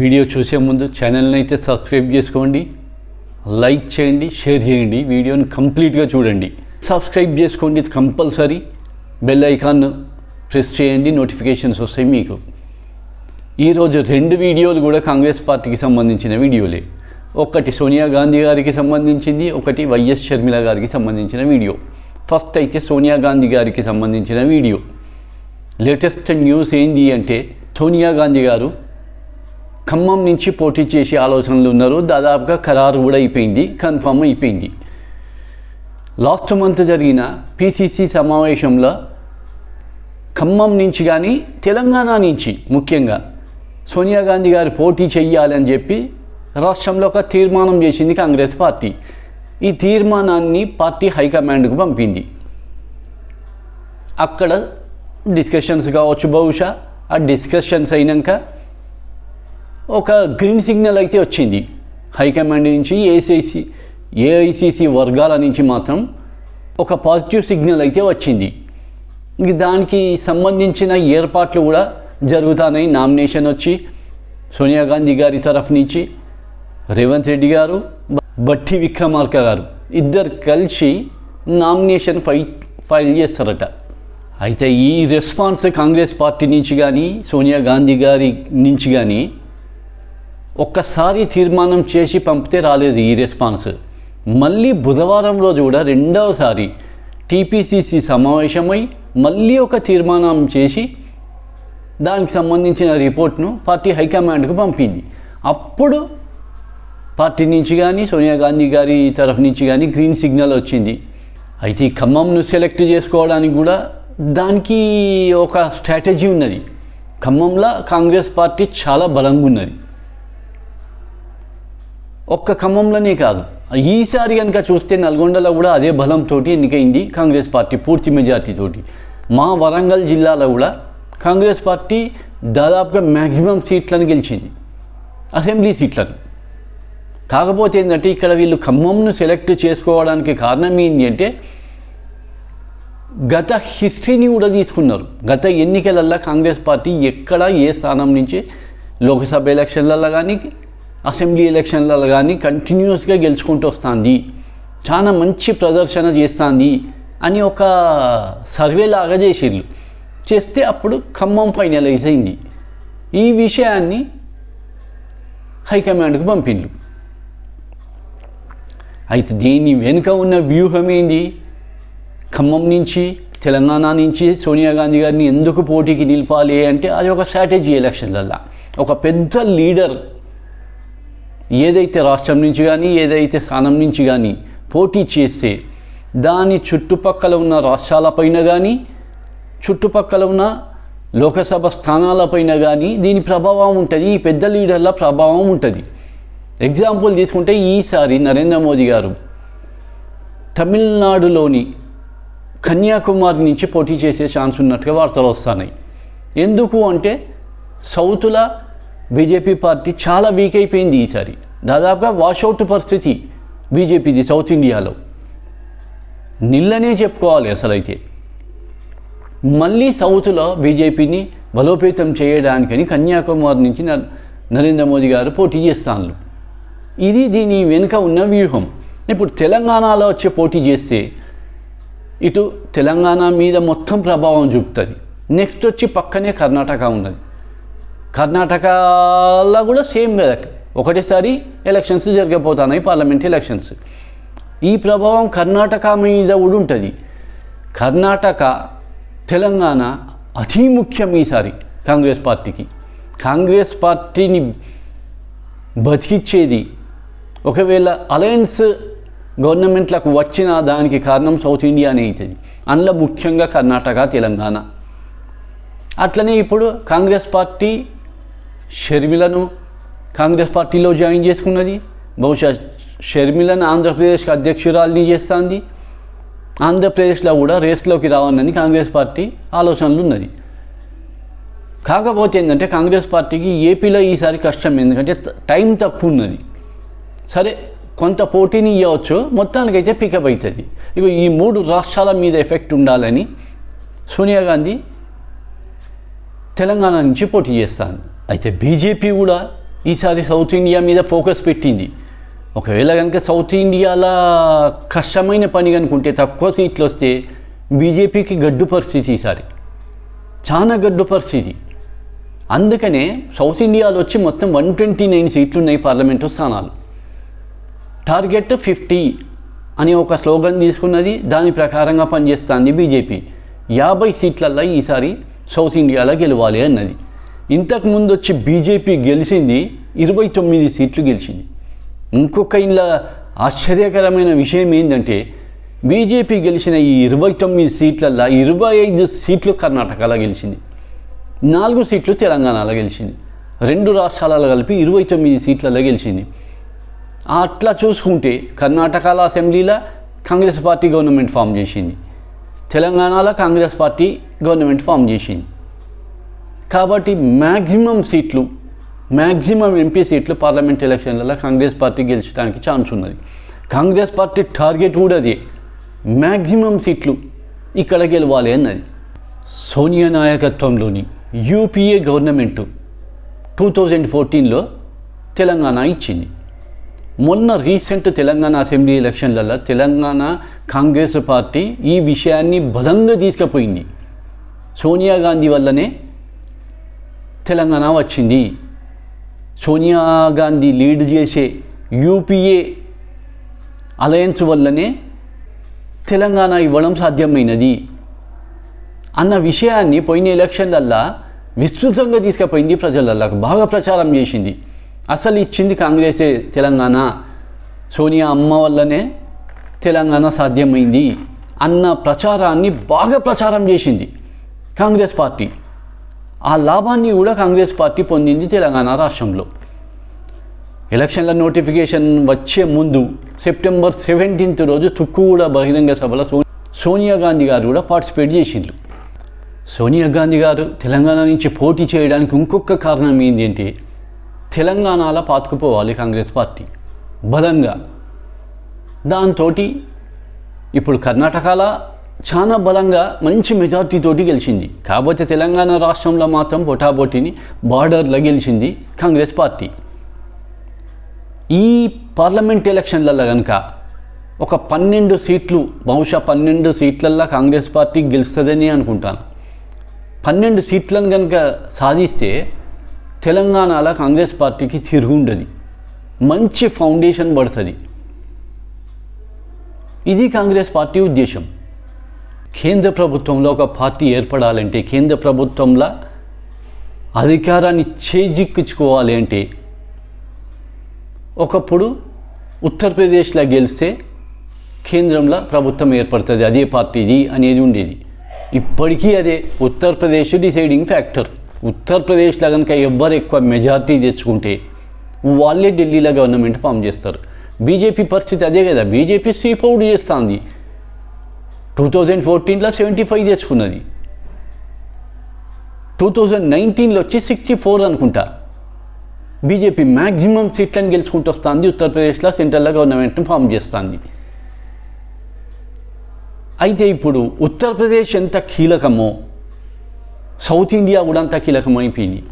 Video చూసే ముందు ఛానల్ని అయితే సబ్స్క్రైబ్ చేసుకోండి లైక్ చేయండి షేర్ చేయండి. వీడియోని కంప్లీట్గా చూడండి. సబ్స్క్రైబ్ చేసుకోండి ఇది కంపల్సరీ. బెల్ ఐకాన్ ప్రెస్ చేయండి నోటిఫికేషన్స్ వస్తాయి మీకు. ఈరోజు రెండు వీడియోలు కూడా కాంగ్రెస్ పార్టీకి సంబంధించిన వీడియోలే. ఒకటి సోనియా గాంధీ గారికి సంబంధించింది ఒకటి వైఎస్ షర్మిల గారికి సంబంధించిన వీడియో. ఫస్ట్ అయితే సోనియా గాంధీ గారికి సంబంధించిన వీడియో. లేటెస్ట్ న్యూస్ ఏంది అంటే సోనియా గాంధీ గారు ఖమ్మం నుంచి పోటీ చేసే ఆలోచనలు ఉన్నారు. దాదాపుగా ఖరారు కూడా అయిపోయింది. కన్ఫర్మ్ అయిపోయింది. లాస్ట్ మంత్ జరిగిన పీసీసీ సమావేశంలో ఖమ్మం నుంచి కానీ తెలంగాణ నుంచి ముఖ్యంగా సోనియా గాంధీ గారు పోటీ చేయాలని చెప్పి రాష్ట్రంలో ఒక తీర్మానం చేసింది కాంగ్రెస్ పార్టీ. ఈ తీర్మానాన్ని పార్టీ హైకమాండ్కు పంపింది. అక్కడ డిస్కషన్స్ కావచ్చు బహుశా. ఆ డిస్కషన్స్ అయినాక ఒక గ్రీన్ సిగ్నల్ అయితే వచ్చింది. హైకమాండ్ నుంచి ఏసీసీ ఏఐసిసి వర్గాల నుంచి మాత్రం ఒక పాజిటివ్ సిగ్నల్ అయితే వచ్చింది. దానికి సంబంధించిన ఏర్పాట్లు కూడా జరుగుతున్నాయి నామినేషన్ వచ్చి సోనియా గాంధీ గారి తరఫు నుంచి రేవంత్ రెడ్డి గారు బట్టి విక్రమార్క గారు ఇద్దరు కలిసి నామినేషన్ ఫై ఫైల్ చేస్తారట. అయితే ఈ రెస్పాన్స్ కాంగ్రెస్ పార్టీ నుంచి కానీ సోనియా గాంధీ గారి నుంచి కానీ ఒక్కసారి తీర్మానం చేసి పంపితే రాలేదు ఈ రెస్పాన్స్. మళ్ళీ బుధవారం రోజు కూడా రెండవసారి టీపీసీసీ సమావేశమై మళ్ళీ ఒక తీర్మానం చేసి దానికి సంబంధించిన రిపోర్ట్ను పార్టీ హైకమాండ్కు పంపింది. అప్పుడు పార్టీ నుంచి కానీ సోనియా గాంధీ గారి తరఫు నుంచి కానీ గ్రీన్ సిగ్నల్ వచ్చింది. అయితే ఈ ఖమ్మంను సెలెక్ట్ చేసుకోవడానికి కూడా దానికి ఒక స్ట్రాటజీ ఉన్నది. ఖమ్మంలో కాంగ్రెస్ పార్టీ చాలా బలంగా ఉన్నది. ఒక్క ఖమ్మంలోనే కాదు. ఈసారి కనుక చూస్తే నల్గొండలో కూడా అదే బలంతో ఎన్నికైంది కాంగ్రెస్ పార్టీ పూర్తి మెజార్టీతోటి. మా వరంగల్ జిల్లాలో కూడా కాంగ్రెస్ పార్టీ దాదాపుగా మ్యాక్సిమం సీట్లను గెలిచింది. అసెంబ్లీ సీట్లను. కాకపోతే ఏంటంటే ఇక్కడ వీళ్ళు ఖమ్మంను సెలెక్ట్ చేసుకోవడానికి కారణం ఏంటి అంటే గత హిస్టరీని కూడా తీసుకున్నారు. గత ఎన్నికలల్లో కాంగ్రెస్ పార్టీ ఎక్కడ ఏ స్థానం నుంచి లోక్సభ ఎలక్షన్లలో కానీ అసెంబ్లీ ఎలక్షన్లలో కానీ కంటిన్యూస్గా గెలుచుకుంటూ వస్తుంది. చాలా మంచి ప్రదర్శన చేస్తుంది అని ఒక సర్వే లాగా చేసిర్రు. చేస్తే అప్పుడు ఖమ్మం ఫైనలైజ్ అయింది. ఈ విషయాన్ని హైకమాండ్కు పంపిండ్రు అయితే దీని వెనుక ఉన్న వ్యూహం ఏంది? ఖమ్మం నుంచి తెలంగాణ నుంచి సోనియా గాంధీ గారిని ఎందుకు పోటీకి నిలపాలి అంటే అది ఒక స్ట్రాటజీ ఎలక్షన్లల్లో. ఒక పెద్ద లీడర్ ఏదైతే రాష్ట్రం నుంచి కానీ ఏదైతే స్థానం నుంచి కానీ పోటీ చేస్తే దాని చుట్టుపక్కల ఉన్న రాష్ట్రాలపైన కానీ చుట్టుపక్కల ఉన్న లోకసభ స్థానాలపైన కానీ దీని ప్రభావం ఉంటుంది. ఈ పెద్ద లీడర్ల ప్రభావం ఉంటుంది. ఎగ్జాంపుల్ తీసుకుంటే ఈసారి నరేంద్ర మోదీ గారు తమిళనాడులోని కన్యాకుమారి నుంచి పోటీ చేసే ఛాన్స్ ఉన్నట్టుగా వార్తలు వస్తున్నాయి. ఎందుకు అంటే సౌతుల బీజేపీ పార్టీ చాలా వీక్ అయిపోయింది ఈసారి. దాదాపుగా వాషౌట్ పరిస్థితి బీజేపీది సౌత్ ఇండియాలో నిల్లనే చెప్పుకోవాలి అసలు అయితే మళ్ళీ సౌత్లో బీజేపీని బలోపేతం చేయడానికని కన్యాకుమారి నుంచి నరేంద్ర మోదీ గారు పోటీ చేస్తాను ఇది దీని వెనుక ఉన్న వ్యూహం. ఇప్పుడు తెలంగాణలో వచ్చే పోటీ చేస్తే ఇటు తెలంగాణ మీద మొత్తం ప్రభావం చూపుతుంది. నెక్స్ట్ వచ్చి పక్కనే కర్ణాటక ఉన్నది. కర్ణాటకలో కూడా సేమ్ కదా ఒకటేసారి ఎలక్షన్స్ జరగబోతున్నాయి పార్లమెంట్ ఎలక్షన్స్ ఈ ప్రభావం కర్ణాటక మీద కూడా ఉంటుంది. కర్ణాటక తెలంగాణ అతి ముఖ్యం ఈసారి కాంగ్రెస్ పార్టీకి. కాంగ్రెస్ పార్టీని బతికిచ్చేది ఒకవేళ అలయన్స్ గవర్నమెంట్లకు వచ్చిన దానికి కారణం సౌత్ ఇండియానే అవుతుంది. అందులో ముఖ్యంగా కర్ణాటక తెలంగాణ. అట్లనే ఇప్పుడు కాంగ్రెస్ పార్టీ షర్మిలను కాంగ్రెస్ పార్టీలో జాయిన్ చేసుకున్నది బహుశా షర్మిలను ఆంధ్రప్రదేశ్కి అధ్యక్షురాలని చేస్తుంది ఆంధ్రప్రదేశ్లో కూడా రేస్లోకి రావాలని కాంగ్రెస్ పార్టీ ఆలోచనలు ఉన్నది కాకపోతే ఏంటంటే కాంగ్రెస్ పార్టీకి ఏపీలో ఈసారి కష్టం ఎందుకంటే టైం తక్కువ ఉన్నది సరే కొంత పోటీని ఇవ్వచ్చు మొత్తానికైతే పికప్ అవుతుంది ఇక ఈ మూడు రాష్ట్రాల మీద ఎఫెక్ట్ ఉండాలని సోనియా గాంధీ తెలంగాణ నుంచి పోటీ చేస్తాను అయితే బీజేపీ కూడా ఈసారి సౌత్ ఇండియా మీద ఫోకస్ పెట్టింది. ఒకవేళ కనుక సౌత్ ఇండియాలో కష్టమైన పని కనుకుంటే తక్కువ సీట్లు వస్తే బీజేపీకి గడ్డు పరిస్థితి ఈసారి. చాలా గడ్డు పరిస్థితి. అందుకనే సౌత్ ఇండియాలో వచ్చి మొత్తం వన్ ట్వంటీ నైన్ సీట్లు ఉన్నాయి పార్లమెంటు స్థానాలు. టార్గెట్ ఫిఫ్టీ అని ఒక స్లోగన్ తీసుకున్నది దాని ప్రకారంగా పనిచేస్తుంది బీజేపీ. యాభై సీట్లల్లో ఈసారి సౌత్ ఇండియాలో గెలవాలి అన్నది. ఇంతకు ముందు వచ్చి బీజేపీ గెలిచింది ఇరవై తొమ్మిది సీట్లు గెలిచింది. ఇంకొక ఇలా ఆశ్చర్యకరమైన విషయం ఏంటంటే బీజేపీ గెలిచిన ఈ ఇరవై తొమ్మిది సీట్లల్లో ఇరవై ఐదు సీట్లు కర్ణాటకలో గెలిచింది. నాలుగు సీట్లు తెలంగాణలో గెలిచింది. రెండు రాష్ట్రాలలో కలిపి ఇరవై తొమ్మిది సీట్లలో గెలిచింది. అట్లా చూసుకుంటే కర్ణాటకలో అసెంబ్లీలో కాంగ్రెస్ పార్టీ గవర్నమెంట్ ఫామ్ చేసింది. తెలంగాణలో కాంగ్రెస్ పార్టీ గవర్నమెంట్ ఫామ్ చేసింది. కాబట్టి మ్యాక్సిమం సీట్లు మ్యాక్సిమం ఎంపీ సీట్లు పార్లమెంట్ ఎలక్షన్లలో కాంగ్రెస్ పార్టీ గెలిచడానికి ఛాన్స్ ఉన్నది. కాంగ్రెస్ పార్టీ టార్గెట్ కూడా అదే. మ్యాక్సిమం సీట్లు ఇక్కడ గెలవాలి అన్నది. సోనియా నాయకత్వంలోని యూపీఏ గవర్నమెంట్ టూ థౌజండ్ ఫోర్టీన్లో తెలంగాణ ఇచ్చింది. మొన్న రీసెంట్ తెలంగాణ అసెంబ్లీ ఎలక్షన్లలో తెలంగాణ కాంగ్రెస్ పార్టీ ఈ విషయాన్ని బలంగా తీసుకుపోయింది. సోనియా గాంధీ వల్లనే తెలంగాణ వచ్చింది. సోనియా గాంధీ లీడ్ చేసే యూపీఏ అలయన్స్ వల్లనే తెలంగాణ ఇవ్వడం సాధ్యమైనది. అన్న విషయాన్ని పోయిన ఎలక్షన్లల్లా విస్తృతంగా తీసుకుపోయింది ప్రజలకు బాగా ప్రచారం చేసింది. అసలు ఇచ్చింది కాంగ్రెసే తెలంగాణ. సోనియా అమ్మ వల్లనే తెలంగాణ సాధ్యమైంది అన్న ప్రచారాన్ని బాగా ప్రచారం చేసింది కాంగ్రెస్ పార్టీ. ఆ లాభాన్ని కూడా కాంగ్రెస్ పార్టీ పొందింది తెలంగాణ రాష్ట్రంలో. ఎలక్షన్ల నోటిఫికేషన్ వచ్చే ముందు సెప్టెంబర్ సెవెంటీన్త్ రోజు తుక్కుగూడ బహిరంగ సభలో సో సోనియా గాంధీ గారు కూడా పార్టిసిపేట్ చేసిండ్రు. సోనియా గాంధీ గారు తెలంగాణ నుంచి పోటీ చేయడానికి ఇంకొక కారణం ఏంటంటే తెలంగాణలో పాతుకుపోవాలి కాంగ్రెస్ పార్టీ. బలంగా. దాంతో ఇప్పుడు కర్ణాటకలో చాలా బలంగా మంచి మెజార్టీతోటి గెలిచింది. కాకపోతే తెలంగాణ రాష్ట్రంలో మాత్రం పొటాపోటీని బార్డర్లో గెలిచింది కాంగ్రెస్ పార్టీ. ఈ పార్లమెంట్ ఎలక్షన్లలో కనుక ఒక పన్నెండు సీట్లు బహుశా పన్నెండు సీట్లల్లో కాంగ్రెస్ పార్టీ గెలుస్తుందని అనుకుంటాను. పన్నెండు సీట్లను కనుక సాధిస్తే తెలంగాణలో కాంగ్రెస్ పార్టీకి తిరుగుండదు మంచి ఫౌండేషన్ పడుతుంది. ఇది కాంగ్రెస్ పార్టీ ఉద్దేశం. కేంద్ర ప్రభుత్వంలో ఒక పార్టీ ఏర్పడాలంటే కేంద్ర ప్రభుత్వంలో అధికారాన్ని చేజిక్కించుకోవాలి అంటే ఒకప్పుడు ఉత్తరప్రదేశ్లో గెలిస్తే కేంద్రంలో ప్రభుత్వం ఏర్పడుతుంది అదే పార్టీది అనేది ఉండేది. ఇప్పటికీ అదే ఉత్తరప్రదేశ్ డిసైడింగ్ ఫ్యాక్టర్. ఉత్తరప్రదేశ్లో కనుక ఎవ్వరు ఎక్కువ మెజార్టీ తెచ్చుకుంటే వాళ్ళే ఢిల్లీలో గవర్నమెంట్ ఫామ్ చేస్తారు. బీజేపీ పరిస్థితి అదే కదా బీజేపీ స్వీప్ అవుట్ చేస్తుంది. టూ థౌజండ్ ఫోర్టీన్లో సెవెంటీ ఫైవ్ తెచ్చుకున్నది. టూ థౌజండ్ నైన్టీన్లో వచ్చి సిక్స్టీ ఫోర్ అనుకుంటా బీజేపీ మ్యాక్సిమం సీట్లను గెలుచుకుంటూ వస్తుంది ఉత్తరప్రదేశ్లో సెంట్రల్లో గవర్నమెంట్ని ఫామ్ చేస్తుంది. అయితే ఇప్పుడు ఉత్తరప్రదేశ్ ఎంత కీలకమో సౌత్ ఇండియా కూడా అంత కీలకమైపోయింది.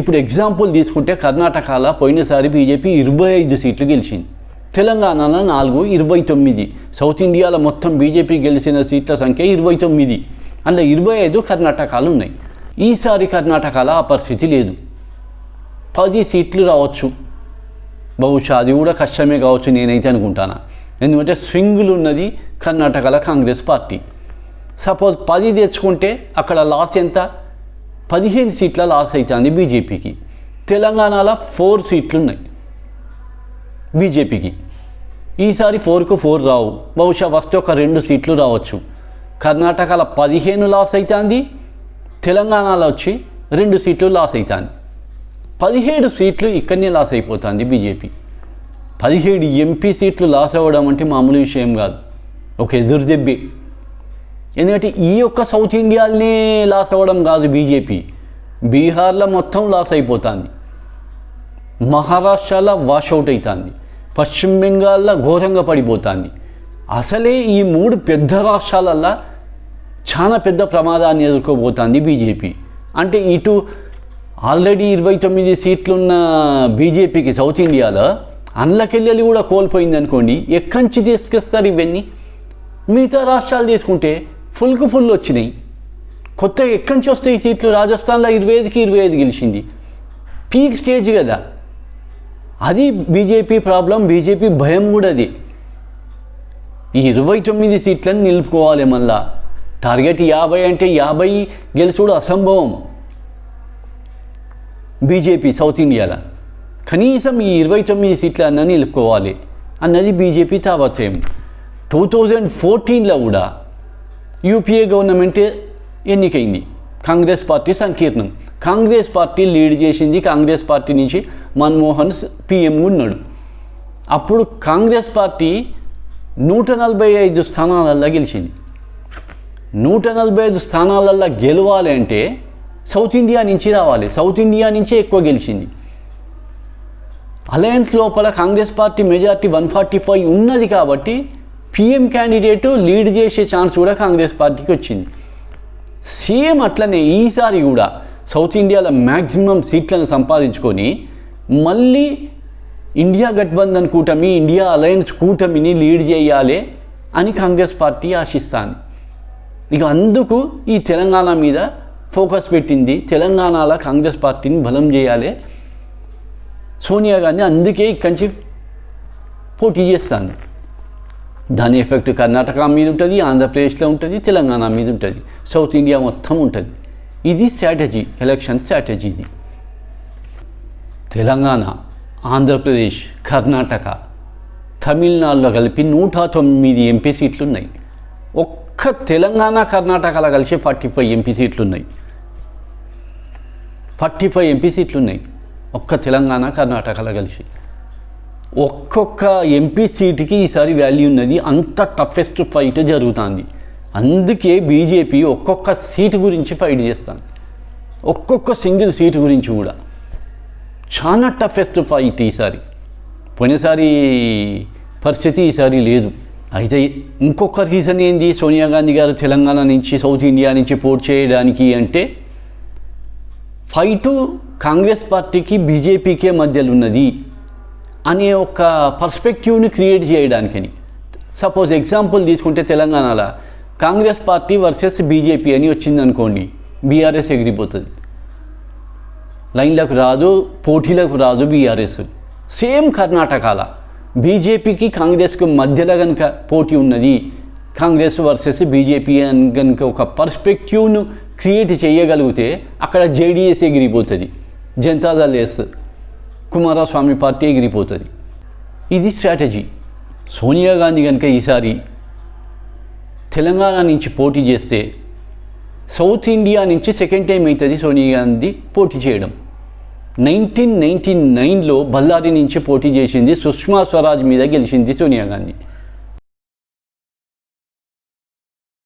ఇప్పుడు ఎగ్జాంపుల్ తీసుకుంటే కర్ణాటకలో పోయినసారి బీజేపీ ఇరవై ఐదు సీట్లు గెలిచింది. తెలంగాణలో నాలుగు ఇరవై తొమ్మిది. సౌత్ ఇండియాలో మొత్తం బీజేపీ గెలిచిన సీట్ల సంఖ్య ఇరవై తొమ్మిది. అందులో ఇరవై ఐదు కర్ణాటకలు ఉన్నాయి. ఈసారి కర్ణాటకలో ఆ పరిస్థితి లేదు. పది సీట్లు రావచ్చు. బహుశా అది కూడా కష్టమే కావచ్చు నేనైతే అనుకుంటాను. ఎందుకంటే స్వింగులు ఉన్నది కర్ణాటకలో కాంగ్రెస్ పార్టీ. సపోజ్ పది తెచ్చుకుంటే అక్కడ లాస్ ఎంత? పదిహేను సీట్ల లాస్ అవుతుంది బీజేపీకి. తెలంగాణలో ఫోర్ సీట్లు ఉన్నాయి. బీజేపీకి. ఈసారి ఫోర్కు ఫోర్ రావు. బహుశా వస్తే ఒక రెండు సీట్లు రావచ్చు. కర్ణాటకలో పదిహేను లాస్ అవుతుంది తెలంగాణలో వచ్చి రెండు సీట్లు లాస్ అవుతుంది పదిహేడు సీట్లు ఇక్కడనే లాస్ అయిపోతుంది బీజేపీ. పదిహేడు ఎంపీ సీట్లు లాస్ అవ్వడం అంటే మామూలు విషయం కాదు. ఒక ఎదురు దెబ్బి. ఎందుకంటే ఈ యొక్క సౌత్ ఇండియాలోనే లాస్ అవ్వడం కాదు బీజేపీ. బీహార్లో మొత్తం లాస్ అయిపోతుంది. మహారాష్ట్రలో వాషౌట్ అవుతుంది పశ్చిమ బెంగాల్లో ఘోరంగా పడిపోతుంది. అసలే ఈ మూడు పెద్ద రాష్ట్రాలల్లో చాలా పెద్ద ప్రమాదాన్ని ఎదుర్కోబోతోంది బీజేపీ. అంటే ఇటు ఆల్రెడీ ఇరవై తొమ్మిది సీట్లున్న బీజేపీకి సౌత్ ఇండియాలో అండ్లకెళ్ళి కూడా కోల్పోయింది అనుకోండి ఎక్కంచి తీసుకొస్తారు ఇవన్నీ. మిగతా రాష్ట్రాలు తీసుకుంటే ఫుల్కు ఫుల్ వచ్చినాయి. కొత్తగా ఎక్కంచి వస్తాయి ఈ సీట్లు రాజస్థాన్లో ఇరవై ఐదుకి ఇరవై ఐదు గెలిచింది. పీక్ స్టేజ్ కదా. అది బీజేపీ ప్రాబ్లం బీజేపీ భయం కూడా అది ఈ ఇరవై తొమ్మిది సీట్లను నిలుపుకోవాలి మళ్ళా. టార్గెట్ యాభై అంటే యాభై గెలుచుడు అసంభవం. బీజేపీ సౌత్ ఇండియాలో. కనీసం ఈ ఇరవై తొమ్మిది సీట్లన్నా నిలుపుకోవాలి అన్నది బీజేపీ తావత్యం టూ థౌజండ్ ఫోర్టీన్లో కూడా యూపీఏ గవర్నమెంట్ ఎన్నికైంది. కాంగ్రెస్ పార్టీ సంకీర్ణం. కాంగ్రెస్ పార్టీ లీడ్ చేసింది కాంగ్రెస్ పార్టీ నుంచి మన్మోహన్ పిఎం ఉన్నాడు. అప్పుడు కాంగ్రెస్ పార్టీ నూట నలభై ఐదు స్థానాలల్లో గెలిచింది. నూట నలభై ఐదు స్థానాలల్లో గెలవాలి అంటే సౌత్ ఇండియా నుంచి రావాలి. సౌత్ ఇండియా నుంచే ఎక్కువ గెలిచింది. అలయన్స్ లోపల Congress party majority one forty five ఉన్నది కాబట్టి పిఎం క్యాండిడేటు లీడ్ చేసే ఛాన్స్ కూడా కాంగ్రెస్ పార్టీకి వచ్చింది. సేమ్ అట్లనే ఈసారి కూడా సౌత్ ఇండియాలో మ్యాక్సిమం సీట్లను సంపాదించుకొని మళ్ళీ ఇండియా గఠబంధన్ కూటమి ఇండియా అలయన్స్ కూటమిని లీడ్ చేయాలి అని కాంగ్రెస్ పార్టీ ఆశిస్తాను ఇక అందుకు ఈ తెలంగాణ మీద ఫోకస్ పెట్టింది. తెలంగాణలో కాంగ్రెస్ పార్టీని బలం చేయాలి. సోనియా గాంధీ అందుకే ఇక్కడి నుంచి పోటీ చేస్తాను దాని ఎఫెక్ట్ కర్ణాటక మీద ఉంటుంది ఆంధ్రప్రదేశ్లో ఉంటుంది తెలంగాణ మీద ఉంటుంది. సౌత్ ఇండియా మొత్తం ఉంటుంది. ఇది స్ట్రాటజీ ఎలక్షన్ స్ట్రాటజీ ఇది. తెలంగాణ ఆంధ్రప్రదేశ్ కర్ణాటక తమిళనాడులో కలిపి నూట తొమ్మిది ఎంపీ సీట్లు ఉన్నాయి ఒక్క తెలంగాణ కర్ణాటకలో కలిసి ఫార్టీ ఫైవ్ ఎంపీ సీట్లు ఉన్నాయి ఫార్టీ ఫైవ్ ఎంపీ సీట్లు ఉన్నాయి ఒక్క తెలంగాణ కర్ణాటకలో కలిసి. ఒక్కొక్క ఎంపీ సీటుకి ఈసారి వాల్యూ ఉన్నది అంత టఫెస్ట్ ఫైట్ జరుగుతుంది. అందుకే బీజేపీ ఒక్కొక్క సీటు గురించి ఫైట్ చేస్తాను ఒక్కొక్క సింగిల్ సీటు గురించి కూడా. చాలా టఫెస్ట్ ఫైట్ ఈసారి. పోయినసారి పరిస్థితి ఈసారి లేదు. అయితే ఇంకొక రీజన్ ఏంది? సోనియా గాంధీ గారు తెలంగాణ నుంచి సౌత్ ఇండియా నుంచి పోటీ చేయడానికి అంటే ఫైటు కాంగ్రెస్ పార్టీకి బీజేపీకే మధ్యలో ఉన్నది అనే ఒక పర్స్పెక్టివ్ని క్రియేట్ చేయడానికని. సపోజ్ ఎగ్జాంపుల్ తీసుకుంటే తెలంగాణలో. కాంగ్రెస్ పార్టీ వర్సెస్ బీజేపీ అని వచ్చింది అనుకోండి బీఆర్ఎస్ ఎగిరిపోతుంది. లైన్లకు రాదు పోటీలకు రాదు బీఆర్ఎస్. సేమ్ కర్ణాటకాల బీజేపీకి కాంగ్రెస్కి మధ్యలో కనుక పోటీ ఉన్నది కాంగ్రెస్ వర్సెస్ బీజేపీ అని కనుక ఒక పర్స్పెక్టివ్ను క్రియేట్ చేయగలిగితే అక్కడ జేడీఎస్ ఎగిరిపోతుంది జనతాదళ్ ఎస్ కుమారస్వామి పార్టీ ఎగిరిపోతుంది. ఇది స్ట్రాటజీ. సోనియా గాంధీ కనుక ఈసారి తెలంగాణ నుంచి పోటీ చేస్తే సౌత్ ఇండియా నుంచి సెకండ్ టైం అవుతుంది సోనియా గాంధీ పోటీ చేయడం. నైన్టీన్ నైన్టీ నైన్లో బళ్ళారి నుంచి పోటీ చేసింది సుష్మా స్వరాజ్ మీద గెలిచింది సోనియా గాంధీ.